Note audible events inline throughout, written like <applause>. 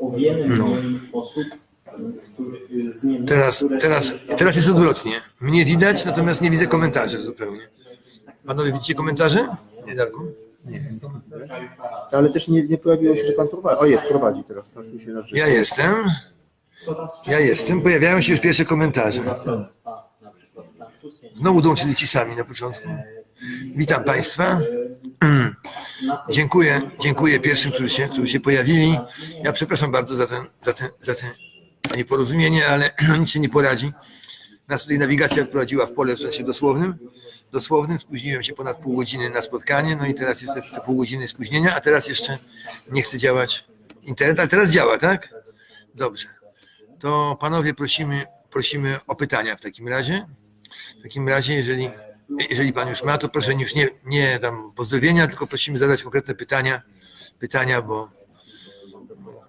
o wiele No. mniej osób, z Niemiec, Teraz, teraz, teraz jest odwrotnie. Mnie widać, natomiast nie widzę komentarzy zupełnie. Panowie widzicie komentarze? Nie, Darku? Ale też nie, nie pojawiło się, że pan prowadzi. O jest, prowadzi teraz. Teraz mi się na Ja jestem. Ja jestem. Pojawiają się już pierwsze komentarze. Znowu dołączyli ci sami na początku. Witam Państwa. Tej Dziękuję, dziękuję pierwszym, którzy się, którzy się pojawili. Ja przepraszam bardzo za ten, za ten, za ten nieporozumienie, ale <clears throat> no, nic się nie poradzi. Nas tutaj nawigacja wprowadziła w pole w sensie dosłownym. Dosłownym spóźniłem się ponad pół godziny na spotkanie, no i teraz jest te pół godziny spóźnienia, a teraz jeszcze nie chce działać internet, ale teraz działa, tak? Dobrze. To panowie prosimy, prosimy o pytania w takim razie. W takim razie, jeżeli, jeżeli pan już ma, to proszę już nie, nie tam pozdrowienia, tylko prosimy zadać konkretne pytania, pytania, bo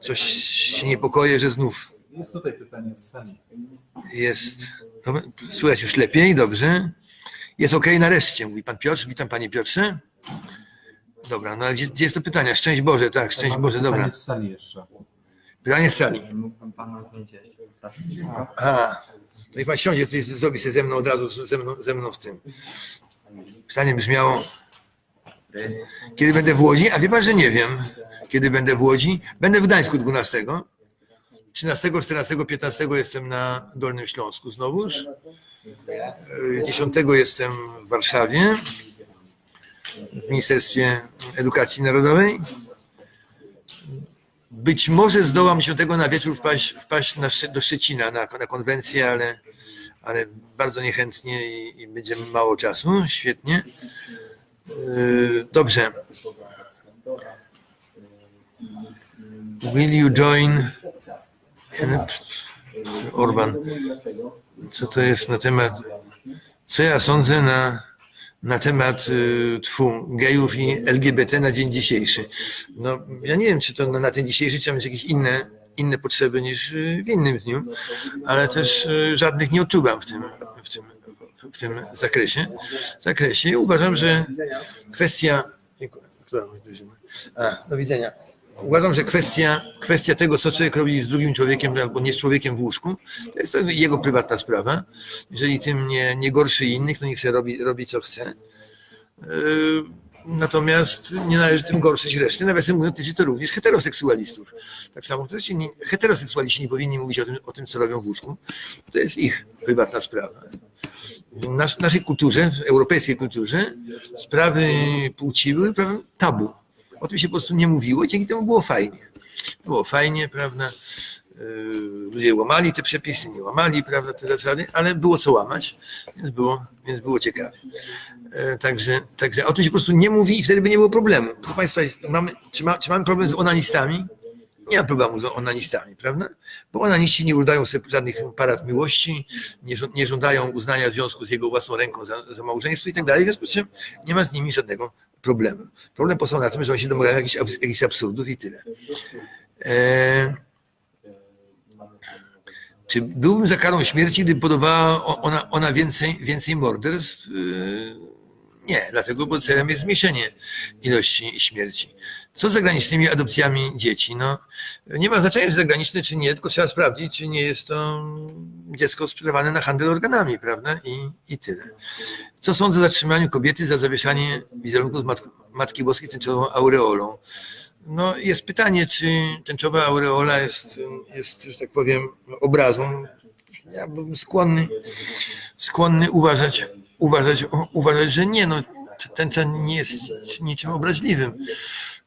coś się niepokoję, że znów Jest tutaj pytanie z sali. jest. Dobra, Słychać już lepiej, dobrze. Jest ok nareszcie, mówi pan Piotr. Witam panie Piotrze. Dobra, no ale gdzie, gdzie jest to pytania? Szczęść Boże, tak, szczęść Boże, dobra. Pytanie z sali jeszcze. Pytanie z sali. Mógł pan pana zdjęcie A, no i pan siądzie, tutaj zrobi się ze mną od razu, ze mną, ze mną w tym. Pytanie brzmiało, kiedy będę w Łodzi? A wie pan, że nie wiem, kiedy będę w Łodzi. Będę w Gdańsku 12. 13, 14, 15 jestem na Dolnym Śląsku znowuż. E, 10 jestem w Warszawie w Ministerstwie Edukacji Narodowej. Być może zdołam 10 na wieczór wpaść, wpaść na, do Szczecina na, na konwencję, ale, ale bardzo niechętnie i, i będzie mało czasu. Świetnie. Yy, Dobrze. Will you join Orban? Co to jest na temat? Co ja sądzę na, na temat y, tfu, gejów i LGBT na dzień dzisiejszy? No, ja nie wiem, czy to na, na ten dzisiejszy trzeba mieć jakieś inne, inne potrzeby niż y, w innym dniu, ale też y, żadnych nie odczuwam w tym, w tym, w tym zakresie. zakresie. Uważam, że kwestia. A, do widzenia. Uważam, że kwestia, kwestia tego, co człowiek robi z drugim człowiekiem albo nie z człowiekiem w łóżku, to jest to jego prywatna sprawa. Jeżeli tym nie, nie gorszy innych, to niech sobie robi, robi co chce. Natomiast nie należy tym gorszyć reszty. Nawiasem mówiąc, tyczy to również heteroseksualistów. Tak samo nie, heteroseksualiści nie powinni mówić o tym, o tym, co robią w łóżku. To jest ich prywatna sprawa. W nas, naszej kulturze, w europejskiej kulturze, sprawy płci były tabu. O tym się po prostu nie mówiło dzięki temu było fajnie. Było fajnie, prawda? Yy, Ludzie łamali te przepisy, nie łamali, prawda, te zasady, ale było co łamać, więc było, więc było ciekawe. E, Także, także o tym się po prostu nie mówi i wtedy by nie było problemu. Proszę Państwa, mamy, czy, ma, czy mamy problem z onanistami? Nie ma problemu z onanistami, prawda? Bo onaniści nie udają sobie żadnych parad miłości, nie, żo- nie żądają uznania związku z jego własną ręką za, za małżeństwo i tak dalej, w związku z czym nie ma z nimi żadnego problemu. Problem polegał na tym, że oni się domagają jakichś, jakichś absurdów i tyle. E, czy byłbym za karą śmierci, gdyby podawała o- ona, ona więcej, więcej morderstw? Yy, Nie, dlatego, bo celem jest zmniejszenie ilości śmierci. Co z zagranicznymi adopcjami dzieci? No, nie ma znaczenia, czy zagraniczne, czy nie, tylko trzeba sprawdzić, czy nie jest to dziecko sprzedawane na handel organami, prawda? I, i tyle. Co sądzę o zatrzymaniu kobiety za zawieszanie wizerunku z Matk- Matki Boskiej tęczową aureolą? No, jest pytanie, czy tęczowa aureola jest, jest, że tak powiem, obrazą. Ja bym skłonny, skłonny uważać, uważać, uważać, że nie. No, tęcza nie jest niczym obraźliwym.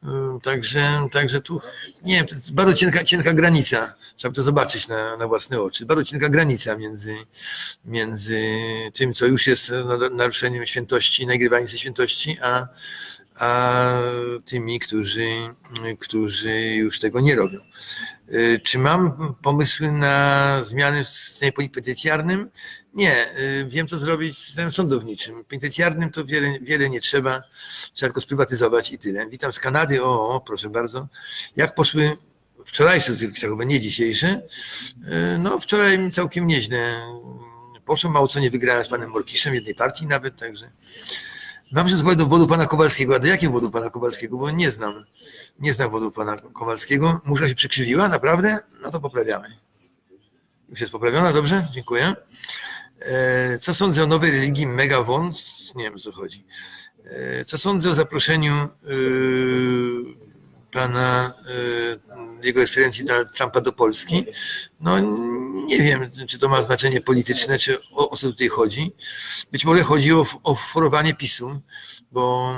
Ym, Także, także tu, nie wiem, to jest bardzo cienka, cienka granica. Trzeba to zobaczyć na, na własne oczy. Bardzo cienka granica między, między tym, co już jest naruszeniem świętości, nagrywaniem ze świętości, a, a tymi, którzy, którzy już tego nie robią. Y, Czy mam pomysły na zmiany w systemie penitencjarnym? Nie. Y, Wiem, co zrobić z systemem sądowniczym. Penitencjarnym to wiele, wiele nie trzeba. Trzeba tylko sprywatyzować i tyle. Witam z Kanady. O, o proszę bardzo. Jak poszły wczorajsze rozgrywki szachowe, nie dzisiejsze? Y, No, wczoraj całkiem nieźle. Poszło mało co nie wygrałem z panem Morkiszem jednej partii nawet, także Mam się do wodu pana Kowalskiego. A do jakiego wodu pana Kowalskiego? Bo nie znam. Nie znam wodu pana Kowalskiego. Muszę się przykrzywiła, naprawdę? No to poprawiamy. Już jest poprawiona, dobrze? Dziękuję. E, Co sądzę o nowej religii Megawons? Nie wiem o co chodzi. E, Co sądzę o zaproszeniu e, pana e, jego ekscelencji Donald Trumpa do Polski? No nie wiem, czy to ma znaczenie polityczne, czy o, o co tutaj chodzi. Być może chodzi o, o forowanie PiSu, bo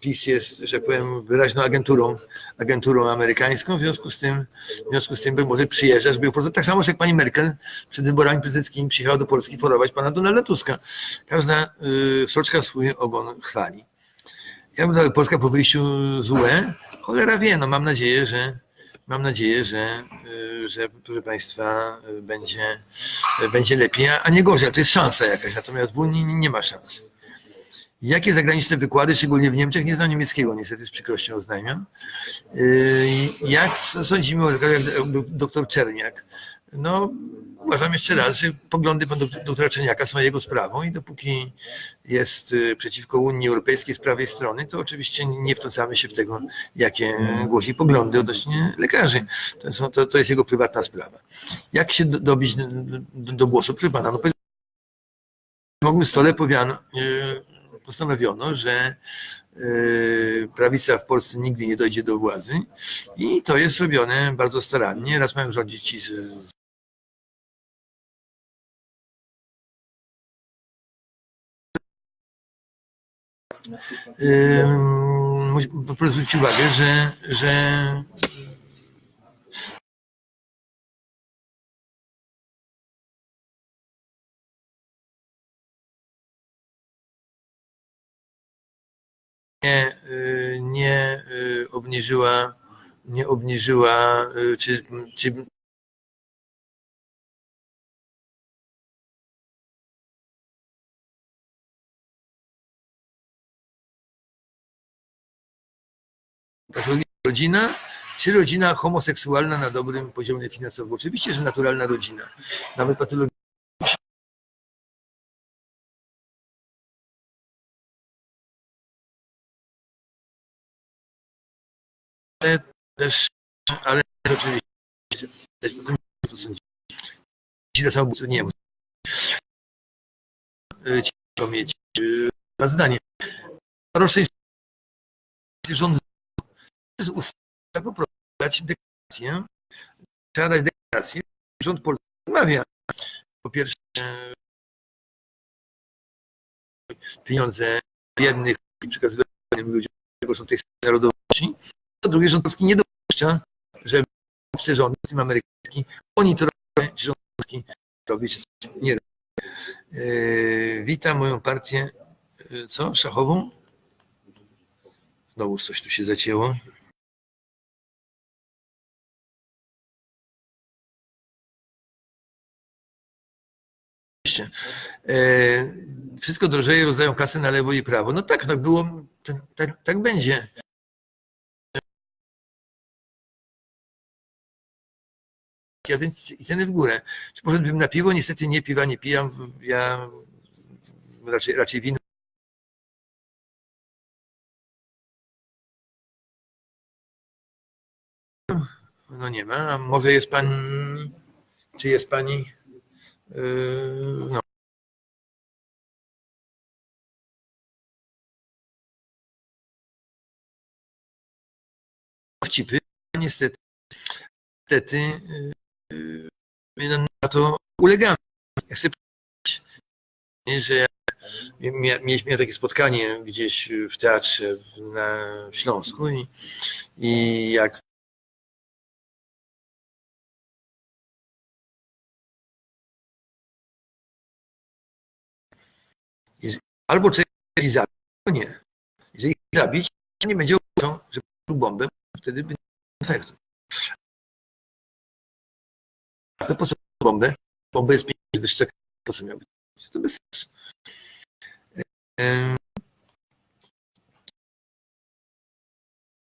PiS jest, że tak powiem, wyraźną agenturą, agenturą amerykańską, w związku z tym, w związku z tym by może przyjeżdżać, żeby po prostu, tak samo jak pani Merkel przed wyborami prezydenckimi przyjechała do Polski forować pana Donalda Tuska. Każda y, soczka swój ogon chwali. Ja bym dał Polska po wyjściu z UE, cholera wie, no mam nadzieję, że mam nadzieję, że, y, że proszę Państwa, y, będzie, y, będzie lepiej, a nie gorzej. To jest szansa jakaś, natomiast w Unii nie ma szans. Jakie zagraniczne wykłady, szczególnie w Niemczech, nie znam niemieckiego, niestety z przykrością oznajmiam. Jak sądzimy o doktor Czerniak? No, uważam jeszcze raz, że poglądy pana dok- doktora Czerniaka są jego sprawą i dopóki jest y, przeciwko Unii Europejskiej z prawej strony, to oczywiście nie wtrącamy się w tego, jakie głosi poglądy odnośnie lekarzy. To, są, to, to jest jego prywatna sprawa. Jak się do- dobić do, do, głosu? Proszę pana, no, w okrągłym stole powiano, y, postanowiono, że y, prawica w Polsce nigdy nie dojdzie do władzy i to jest robione bardzo starannie. Raz mają rządzić ci z, Musi- Proszę zwrócić uwagę, że, że nie, y, nie y, obniżyła, nie obniżyła, y, czy, czy rodzina, czy rodzina homoseksualna na dobrym poziomie finansowym? Oczywiście, że naturalna rodzina. Nawet patologia. Ale też, ale oczywiście, też po tym, co sądzi. Ci na samobójstwo nie wiem. Ci muszą mieć na zdanie. Rocznej rząd jest ustawa po prostu dać deklarację. Trzeba dać deklarację. Rząd polski odmawia po pierwsze pieniądze biednych i przekazywania ludziom, którzy są tej samej narodowości. Po drugie, rząd polski nie dopuszcza, żeby obce rządy, w tym amerykański, monitorowały, czy rząd polski robi, czy coś nie robi. Yy, witam moją partię, yy, co? Szachową? Znowu coś tu się zacięło. Oczywiście. Wszystko drożeje, rozdają kasy na lewo i prawo. No tak, no było, tak, tak, tak będzie. Ja więc ceny w górę. Czy poszedłbym na piwo? Niestety nie, piwa nie pijam. Ja raczej, raczej wino. No nie ma. A może jest pan, czy jest pani no. Wcipy, niestety, niestety yy, yy, na to ulegamy. Ja chcę powiedzieć, że jak mieliśmy takie spotkanie gdzieś w teatrze na Śląsku i, i jak albo ich zabić, albo nie. Jeżeli zabić, nie będzie uważał, że był bombę, wtedy było efektu. To po co bombę? Bomba jest pieniędzy wyszczekana, po co miałby? To bez sensu.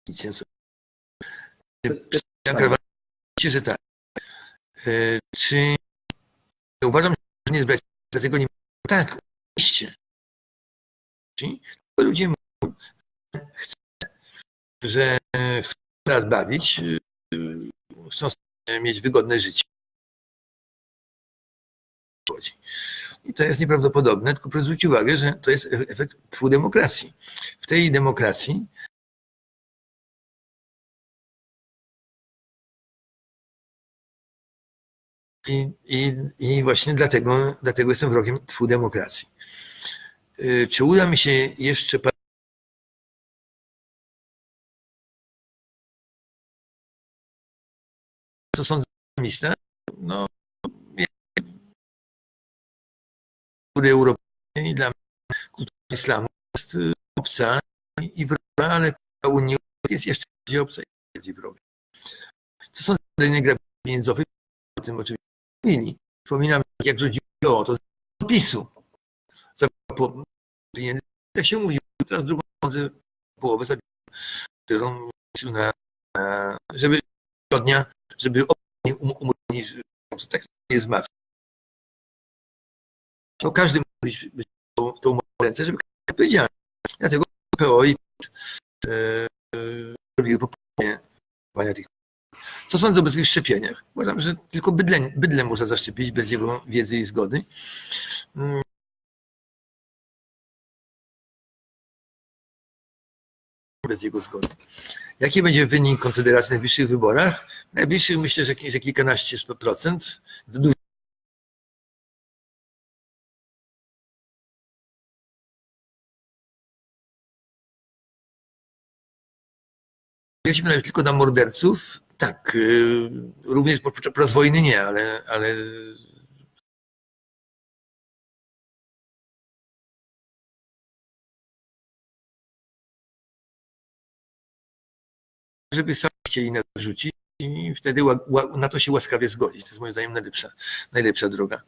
Nic nie co. Że tak. E, Czy uważam, że nie bez dlatego nie tak, oczywiście. Ludzie mówią, chcę, że chcą nas bawić, y, chcą mieć wygodne życie. I to jest nieprawdopodobne, tylko proszę zwrócić uwagę, że to jest e- efekt tchu demokracji. W tej demokracji I, i, I właśnie dlatego, dlatego jestem wrogiem demokracji. Y, Czy uda mi się jeszcze co sądzę islamista? No, kultury europejskiej dla mnie kultura islamu jest y, obca i wroga, ale kultura Unii jest jeszcze bardziej obca i bardziej wroga. Co o innych grach pieniędzowych? O tym oczywiście mówili. Przypominam, jak rządziło to z PiSu. Za pieniędzy, jak się mówiło, teraz drugą połowę za którą na, żeby dnia, żeby um, umówić, tak jest mafia. To każdy musi być tą, tą ręce, żeby każdy powiedział. Dlatego PO i e, robiły poprawnie tych. Co sądzę o obecnych szczepieniach? Uważam, że tylko bydlem, bydlem można zaszczepić bez jego wiedzy i zgody. Bez jego zgody. Jaki będzie wynik Konfederacji w najbliższych wyborach? W najbliższych myślę, że, kilkanaście procent. Nawet tylko na morderców, tak, y, również podczas wojny nie, ale, ale żeby sami chcieli nas rzucić i wtedy na to się łaskawie zgodzić. To jest moim zdaniem najlepsza, najlepsza droga.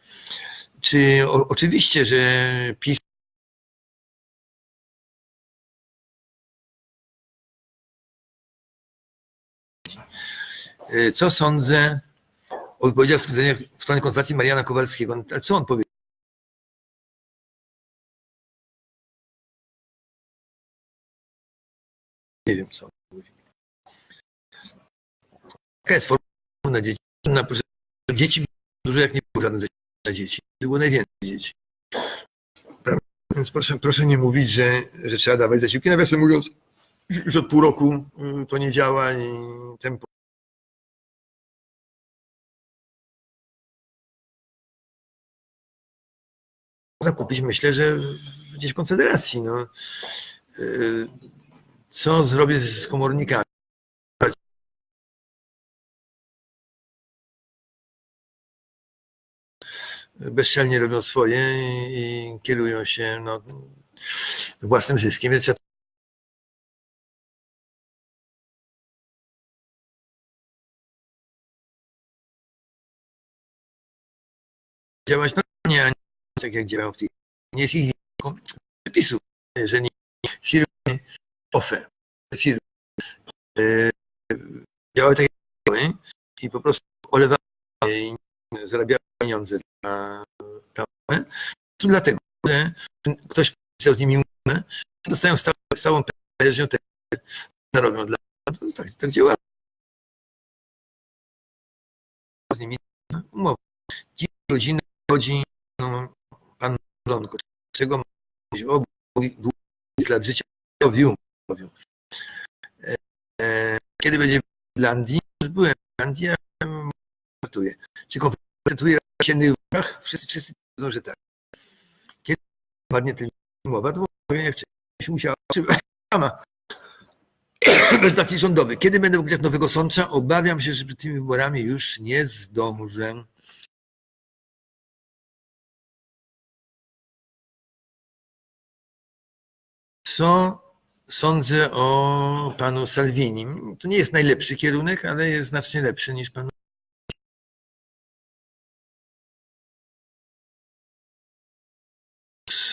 Czy o, oczywiście, że PiS Y, co sądzę o wypowiedziach w stronę konferencji Mariana Kowalskiego. No, Co on powiedział? Nie wiem, co on mówi. Jaka jest forma na dzieci? Na, dzieci dużo jak nie było żadne dla dzieci. Było najwięcej dzieci. Więc proszę, proszę nie mówić, że, że trzeba dawać zasiłki. Nawiasem mówiąc, już od pół roku y, to nie działa i tempo kupić, myślę, że gdzieś w Konfederacji. No. Yy, Co zrobię z komornikami? Bezczelnie robią swoje i, kierują się no, własnym zyskiem, więc trzeba działać normalnie, a nie tak jak działają w tej nie jest ich przepisów, że nie firmy OFE, firmy e, działały tak jak i po prostu olewały zarabiały pieniądze na OFE. To dlatego, że ktoś pisał z nimi umowę, dostają stałą, stałą pensję, te zarobią dla to tak, tak działa. Z nimi umowę. Dziś godziny chodzi no, pan Donko, czego mówić o długich lat życia zdrowiu. zdrowiu. E, e, Kiedy będzie w Irlandii? Byłem w Irlandii, ja koncertuję. Czy w jesiennych wyborach? Wszyscy, wszyscy wiedzą, że tak. Kiedy padnie ten mowa, to jak się musiała, <coughs> sama <coughs> bez stacji rządowych. Kiedy będę wygrać Nowego Sącza? Obawiam się, że przed tymi wyborami już nie zdążę. Co sądzę o panu Salvini? To nie jest najlepszy kierunek, ale jest znacznie lepszy niż pan.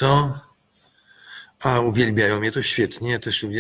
Co? A, uwielbiają mnie, to świetnie, też uwielbiam.